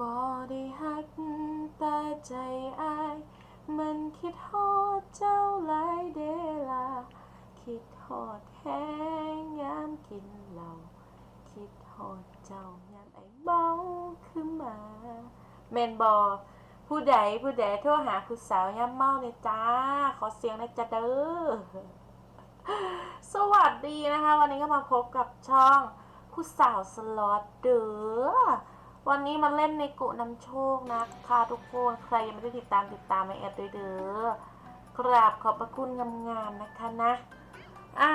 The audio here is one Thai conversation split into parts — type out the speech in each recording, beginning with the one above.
บ่ได้ฮักแต่ใจอาย มันคิดฮอดเจ้าหลายเดลา คิดฮอดแห้งยามกินเหล้าคิดฮอดเจ้ายามไอ้เมาขึ้นมาแมนบอผู้ใดผู้ใดโทรหาผู้สาวยามเมาเนี่ยจ้า ขอเสียงนะจ๊ะเด้อสวัสดีนะคะ วันนี้ก็มาพบกับช่องผู้สาวสล็อตเด้อ วันนี้มาเล่นในกุนำโชคนะคะทุกคนใครยังไม่ได้ติดตามติดตามมาแอดด้วยเด้อกราบขอบพระคุณงามๆนะคะนะอะ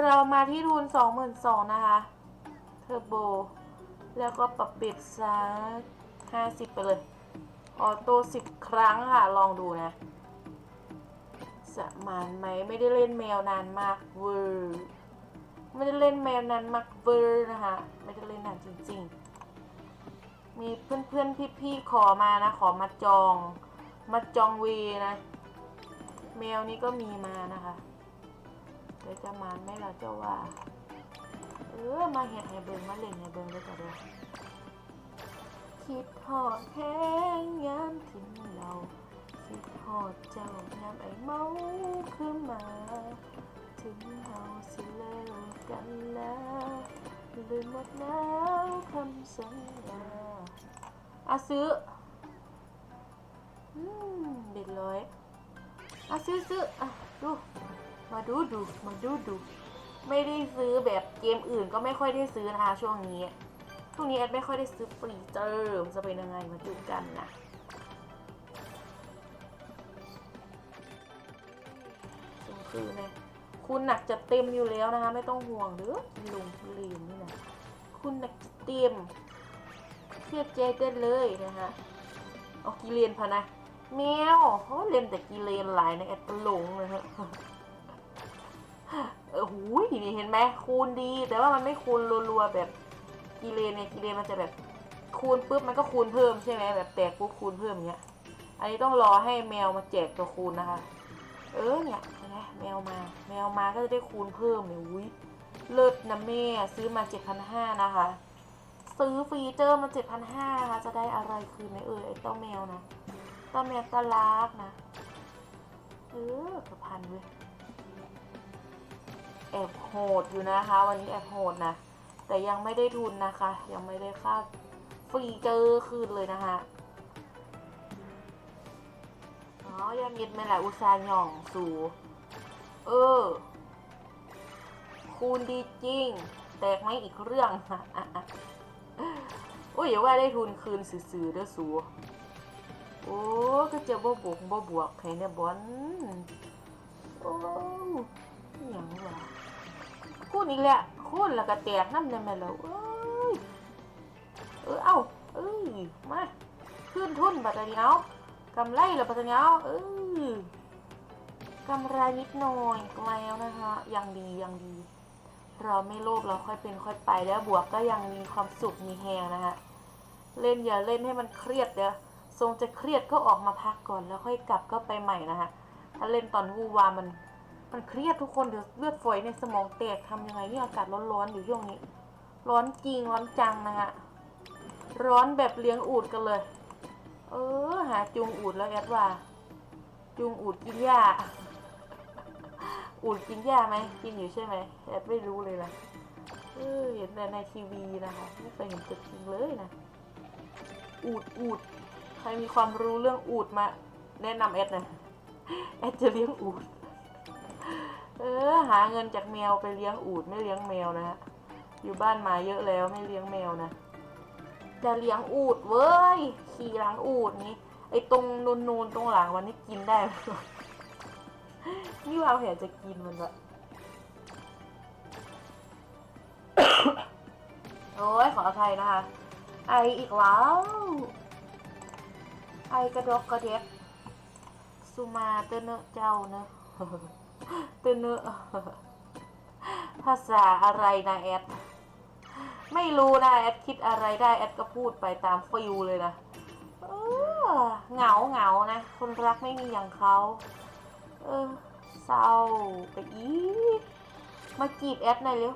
เรามาที่ทุน22,000นสองนะคะเทอร์โบ แล้วก็ปรับเบ็ดสัก50ไปเลย ออโต้10ครั้งค่ะ ลองดูนะสมานไหมไม่ได้เล่นแมวนานมากเวอร์ไม่ได้เล่นแมวนานมากเวอร์นะคะ ไม่ได้เล่นนานจริง ๆ มีเพื่อนๆพี่ๆขอมานะ ขอมาจอง มาจองเวนะ แมวนี้ก็มีมานะคะเดี๋ยวจะมาไหม่เราเจ้าว่า เออ มาเห็ดให้เบิงมาเล่นให้เบิงด้วยกันเลยคิดหอดแห้งยามทิ้งเราคิดหอดเจ้ายามไอ้เมาขึ้นมา ถึงเราสิเลิกกันแล้วลืมหมดแล้วคำสัญญา อาซื้ออืมเด็ดร้อยอาซื้อซื้ออะดู มาดูดู มาดูดู ไม่ได้ซื้อแบบเกมอื่นก็ไม่ค่อยได้ซื้อนะคะช่วงนี้ช่วงนี้แอดไม่ค่อยได้ซื้อฟรีเจอร์มันจะเป็นยังไงมาดูกันนะคือนะคุณหนักจะเต็มอยู่แล้วนะคะ ไม่ต้องห่วงเด้อลุงลีนนี่นะคุณหนักจะเต็ม เชื่อใจได้เลยนะคะเอากีเลนพะนะแมวเขาเล่นแต่กีเลนหลายในแอดตหลงเลยฮะเออหูยนี่เห็นไหมคูณดี แต่ว่ามันไม่คูณรัวๆแบบกีเลนเนี่ยกีเลนมันจะแบบคูณปุ๊บมันก็คูณเพิ่มใช่ไหมแบบแตกปุ๊บคูณเพิ่มอย่างเงี้ย อันนี้ต้องรอให้แมวมาแจกตัวคูณนะคะ เออเนี่ยนไหมแมวมา แมวมาก็จะได้คูณเพิ่มเนี่ยอุ้ยเลิศนะแม่ซื้อมา7,500นะคะ ซื้อฟีเจอร์มา 7,500นะคะจะได้อะไรคืนไหมเออไอ้เต้าแมวนะเต้าแมวตาลักนะเออกระพันเว้ยแอบโหดอยู่นะคะ วันนี้แอบโหดนะ แต่ยังไม่ได้ทุนนะคะ ยังไม่ได้ค่าฟีเจอร์คืนเลยนะคะอ๋อยามิดไม่หละอุตสาห์หย่องสูเออ คูณดีจริง แตกไหมอีกเรื่องโอ้ยอย่าว่าได้ทุนคืนสื่อๆเด้อสูโอ้ก็เจะบ่บวกบ่บวกให้เนี่ยบอลโอ้อย่างวะคูณอีกแล้วคูณแล้วก็แตกน้ำได้ไหมแล้วเอ้ยเออเอ้าเอ้ยมาขึ้นทุนบัตรเดียวกำไรเหรอปัตตานีเอาเออกำไรนิดหน่อยก็แล้วนะคะยังดียังดี เราไม่โลภเราค่อยเป็นค่อยไปแล้วบวกก็ยังมีความสุขมีแฮงนะคะ เล่นอย่าเล่นให้มันเครียดเดี๋ยวทรงจะเครียดก็ออกมาพักก่อนแล้วค่อยกลับก็ไปใหม่นะคะถ้าเล่นตอนวูวามัน มันเครียดทุกคนเดี๋ยวเลือดฝอยในสมองแตกทำยังไงที่อากาศร้อนๆอยู่ช่วงนี้ ร้อนจริงร้อนจังนะคะร้อนแบบเลี้ยงอูดกันเลย เออ หาจุงอูดแล้วแอดว่า จุงอูดกินหญ้าอูดกินหญ้าไหมกินอยู่ใช่ไหมแอดไม่รู้เลยนะเออเห็นแต่ในทีวีนะคะไม่เคยเห็นตัวจริงเลยนะ อูดอูดใครมีความรู้เรื่องอูดมา แนะนำแอดหน่อยแอดจะเลี้ยงอูดเออหาเงินจากแมวไปเลี้ยงอูดไม่เลี้ยงแมวนะฮะอยู่บ้านมาเยอะแล้วไม่เลี้ยงแมวนะจะเลี้ยงอูดเว้ยขี่หลังอูดนี้ไอ้ตรงนูนนูนๆตรงหลังวันนี้กินได้ไหมนี่เราเห็นจะกินมันละโอ้ยขออภัยนะคะ ไออีกแล้ว ไอกระดกกระเด็กสุมาเตเนเจ้าเนอะเตเนอะภาษาอะไรนะแอด ไม่รู้นะแอดคิดอะไรได้แอดก็พูดไปตามฟิลเลยนะเหงาเหงานะ คนรักไม่มีอย่างเขา เออ เศร้าไปอี มาจีบแอดหน่อยเร็ว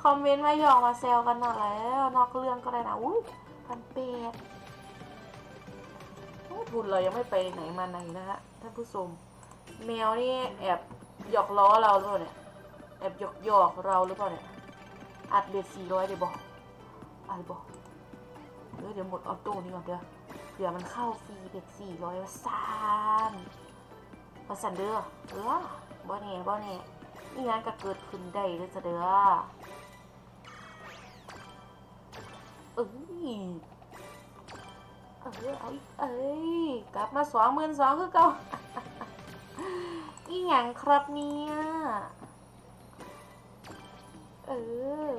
คอมเมนต์มาหยอกมาแซวกันหน่อยแล้วนอกเรื่องก็ได้นะอุ้ยพันแปดทุนเรายังไม่ไปไหนมาไหนนะฮะท่านผู้ชมแมวนี่แอบหยอกล้อเราหรือเปล่าเนี่ยแอบหยอกหยอกเราหรือเปล่าเนี่ยอัดเบ็ดสี่ร้อยเดี๋ยวบอกอะไรบอกเดี๋ยวเดี๋ยวหมดออโต้นี่ก่อนเดี๋ยวเดี๋ยวมันเข้าฟรีเบ็ดสี่ร้อยละสามมาสันเด้อเออบ่แน่บ่แน่ นี่งานก็เกิดขึ้นได้เลยจะเด้อเอ้ยเออเออีกเอ้ยกลับมาสองหมื่นสองคือเก่าอีหยังครับเนี่ยเออ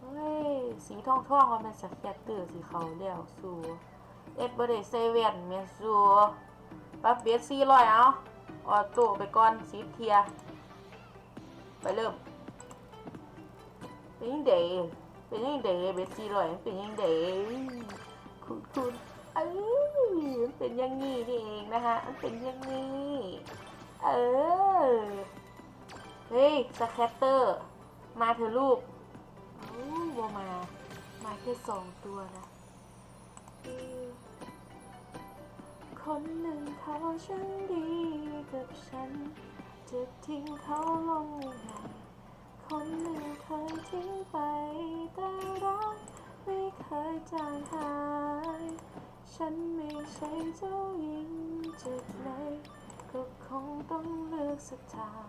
เฮ้ยสีทองทองมันเป็นสแคตเตอร์สีเขาวแล้วสูเอ็ดบอดเซเว่นเมียสูปั๊บเบสซี่ร้อยเอาออโต้ไปก่อนสีเทีย ไปเริ่ม เป็นยังเดเป็นยังเดเบสซี่ร้อยเป็นยังเดคุณคุณเอ้ยมันเป็นยังงี้นี่เองนะคะเป็นยังงี้เออเฮ้ยสแคตเตอร์ มาเถอะลูกโอ้วมา มาแค่สองตัวนะคนหนึ่งเขาฉันดีกับฉัน จะทิ้งเขาลงยังไงคนหนึ่งเคยทิ้งไป แต่รักไม่เคยจางหาย ฉันไม่ใช่เจ้าหญิงจากไหนก็คงต้องเลือกสักทาง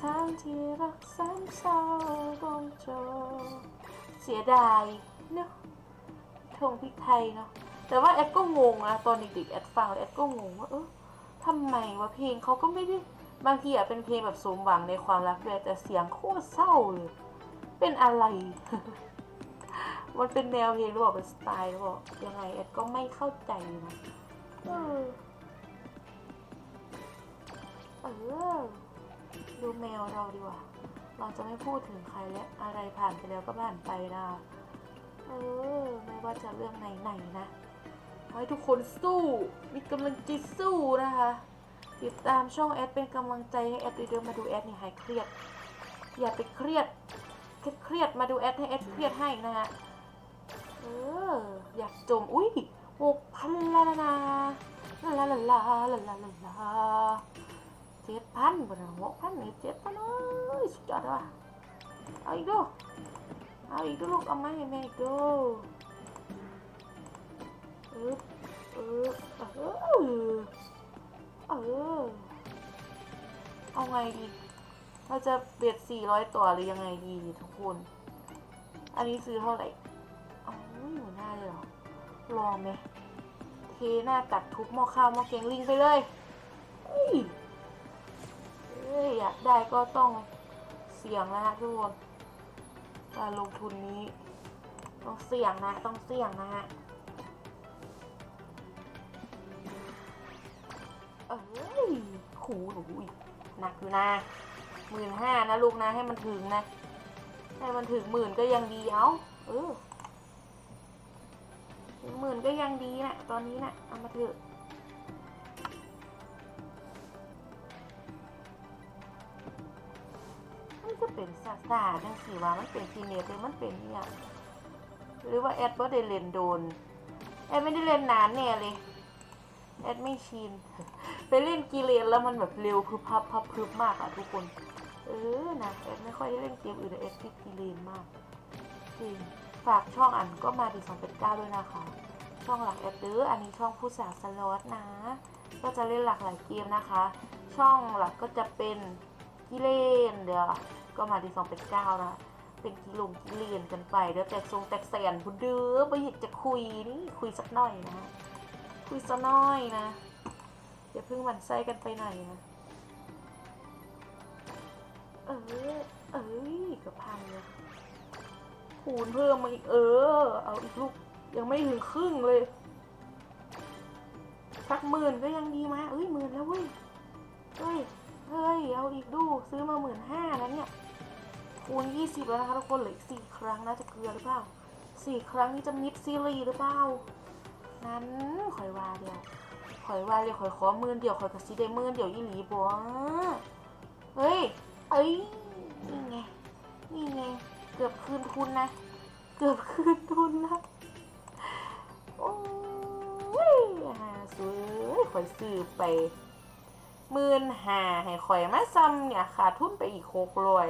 ทางที่รักสามเศร้าต้องจบเสียดายเนอะทงพริกไทยเนาะแต่ว่าแอดก็งงนะตอนเด็กๆแอดฟังแล้วแอดก็งงว่าเออทำไมวะเพลงเขาก็ไม่ได้ บางทีอะเป็นเพลงแบบสมหวังในความรักด้วยแต่เสียงโคตรเศร้าเลยเป็นอะไร มันเป็นแนวเพลงหรือเปล่าเป็นสไตล์หรือเปล่ายังไงแอดก็ไม่เข้าใจนะเออเออดูแมวเราดีกว่า เราจะไม่พูดถึงใครและอะไรผ่านไปแล้วก็ผ่านไปนะ เออ ไม่ว่าจะเรื่องไหนๆนะ ขอให้ทุกคนสู้ มีกำลังใจสู้นะคะ ติดตามช่องแอดเป็นกำลังใจให้แอดเดิมมาดูแอดนี่หายเครียด อย่าไปเครียดเครียดมาดูแอดให้แอดเครียดให้นะฮะเอออยากจมอุ้ยหกพันละละนาละละละละละละลาเจ็ดพันบนหกพันเนี่ยเจ็ดพันเอ้ยสุดยอดว่ะเอาอีกดูเอาอีกดูลูกเอามาให้แม่ดูเออเออเออ เออ เอาไงดี เราจะเบียดสี่ร้อยตัวหรือยังไงดีทุกคน อันนี้ซื้อเท่าไหร่เอาอยู่หน้าเลยเหรอรอไหม เทหน้ากัดทุบหม้อข้าวหม้อแกงลิงไปเลยเฮ้ยเอ้ยอยากได้ก็ต้องเสี่ยงนะฮะทุกคน การลงทุนนี้ ต้องเสี่ยงนะ ต้องเสี่ยงนะฮะ เอ้ยขู่หนูอีกหนักอยู่นะหมื่นห้านะลูกนะให้มันถึงนะ ให้มันถึงหมื่นก็ยังดีเอาเออถึงหมื่นก็ยังดีนะตอนนี้นะเอามาเถอะมันจะเป็นซาซาจังสิว่ามันเป็นซีเนตหรือมันเป็นเนี่ยงหรือว่าแอดบ่ได้เล่นโดนแอดไม่ได้เล่นนานแน่เลยแอดไม่ชิน ไปเล่นกีเลนแล้วมันแบบเร็วพึบพับพับพึบมากอะทุกคน เออนะแอดไม่ค่อยได้เล่นเกมอื่นแต่แอดติดกีเลนมากจริงฝากช่องอันก็มาดีสองเป็นเก้าด้วยนะคะ ช่องหลักแอดเดอร์อันนี้ช่องผู้สาวสล็อตนะ ก็จะเล่นหลากหลายเกมนะคะ ช่องหลักก็จะเป็นกิเลนเดี๋ยวก็มาที่สองเป็นเก้านะเป็นกิลงกิเลนกันไปเดี๋ยวแตกทรงแตกแสนพุนเด้อไปอยากจะคุยนี่คุยสักหน่อยนะ คุยสักหน่อยนะ อย่าเพิ่งหมันไส้กันไปไหนนะเออเอ้ยกับพันเลยคูณเพิ่มมาอีกเออ เอาอีกลูกยังไม่ถึงครึ่งเลยสักหมื่นก็ยังดีมาเอ้ยหมื่นแล้วเว้ยเฮ้ยเฮ้ยเอาอีกดูซื้อมาหมื่นห้าแล้วเนี่ยคูณยี่สิบแล้วนะคะทุกคนเหลืออีกสี่ครั้งน่าจะเกลือหรือเปล่าสี่ครั้งนี่จะมิดซีรีหรือเปล่างั้นข่อยว่าเดียว ข่อยว่าเลยข่อยขอมือเดียวข่อยกับซีได้มื่เดียวอีหลีบัวเฮ้ย เอ้ย นี่ไง นี่ไง เกือบคืนทุนนะ เกือบคืนทุนนะโอ้ยหาสวยข่อยซื้อไปมื่นหาให้ข่อยมาซ้ำเนี่ยขาดทุนไปอีกหกร้อย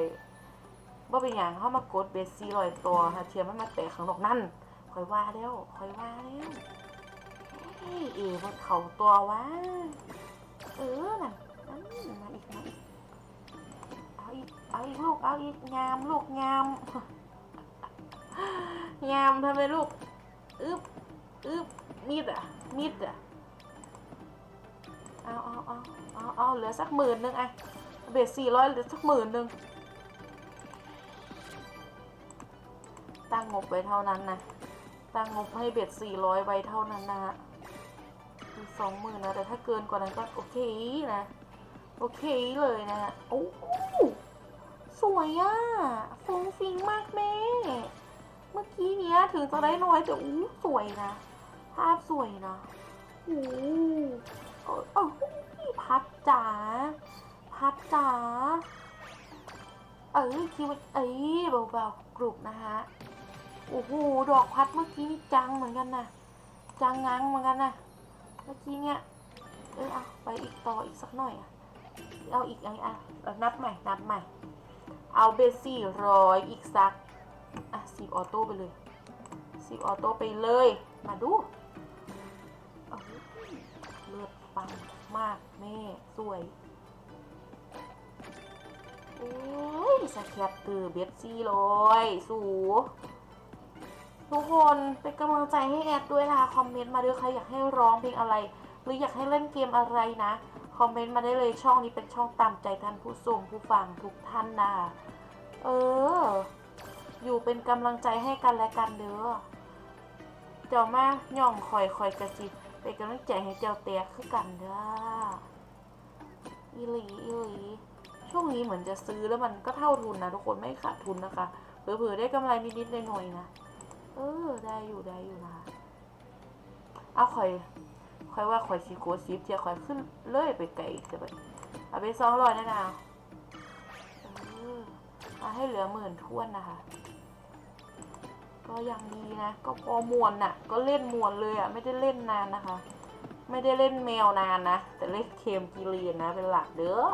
ว่าเป็นอย่างเข้ามากดเบสซี่ลอยตัวฮะเทียมม่มาแตะข้างนอกนั่นคอยว่าแล้วคอยว่าแล้ว เฮ้ยเอ๋บนเขาตัววะเออนั่นนั่นมาอีกมาอีกเอาอีกเอาอีกลูกเอาอีกงามลูกงามงามทำไมลูกอึบอึบมีดอะมีดอะเอาเอาเอาเอาเอาเหลือสักหมื่นหนึงไอเบสสี่ร้อยเหลือสักหมื่นหนึงตั้งงบไว้เท่านั้นนะตั้งงบให้เบ็ดสี่ร้อยไว้เท่านั้นนะฮะ สองหมื่นนะ แต่ถ้าเกินกว่านั้นก็โอเคนะ โอเคเลยนะโอ้โหสวยอะฟงฟิงมากแม่ เมื่อกี้เนี้ยถึงจะได้น้อยแต่อู้สวยนะ ภาพสวยนะโอ้เออเออพัดจ๋าพัดจ๋าเอ้ยคิดว่าเอ้ยเบาๆกรุบนะฮะโอ้โหดอกพัดเมื่อกี้นี่จังเหมือนกันนะจังงังเหมือนกันนะ เมื่อกี้เนี่ยเออเอาไปอีกต่ออีกสักหน่อยอะเอาอีกไอ้อะนับใหม่นับใหม่ เอาเบสสี่ร้อยอีกสักอะสีออโต้ไปเลยสีออโต้ไปเลย มาดูเลือดปังมากแม่สวยโอ้ยสแคปเตอร์เบสซี่เลยสู ทุกคนเป็นกำลังใจให้แอดด้วยนะคะคอมเมนต์มาด้วยใครอยากให้ร้องเพลงอะไร หรืออยากให้เล่นเกมอะไรนะ คอมเมนต์มาได้เลยช่องนี้เป็นช่องตามใจท่านผู้ชมผู้ฟังทุกท่านนะคะเออ อยู่เป็นกำลังใจให้กันและกันเด้อเจ้ามาย่องคอยคอยกระสิเป็นกำลังใจให้เจ้าแตกคือกันเด้ออีหลีอีหลีช่วงนี้เหมือนจะซื้อแล้วมันก็เท่าทุนนะทุกคนไม่ขาดทุนนะคะเผื่อๆได้กำไรนิดๆหน่อยๆนะ เออ ได้อยู่ได้อยู่นะคะเอาคอยคอยว่าคอยซีโกซิฟเทียคอยขึ้นเลื่อยไปไกลอีกจะไปเอาไปสองร้อยนะนะเออเอาให้เหลือหมื่นท้วนนะคะ ก็ยังดีนะ ก็พอมวนน่ะ ก็เล่นมวนเลยอะ ไม่ได้เล่นนานนะคะ ไม่ได้เล่นแมวนานนะ แต่เล่นเกมกีเรียนนะ เป็นหลักเด้อ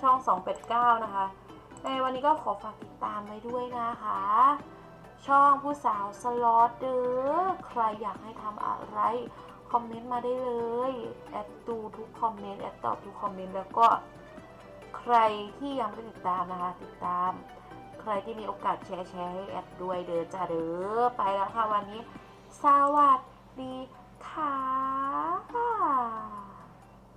ช่อง 289 นะคะ ในวันนี้ก็ขอฝากติดตามไว้ด้วยนะคะ ช่องผู้สาวสล็อตเด้อใครอยากให้ทำอะไร คอมเมนต์มาได้เลย แอดดูทุกคอมเมนต์ แอดตอบทุกคอมเมนต์ แล้วก็ใครที่ยังไม่ติดตามนะคะ ติดตาม ใครที่มีโอกาสแชร์แชร์ให้แอดด้วยเด้อจ้าเด้อ ไปแล้วค่ะวันนี้ สวัสดีค่ะ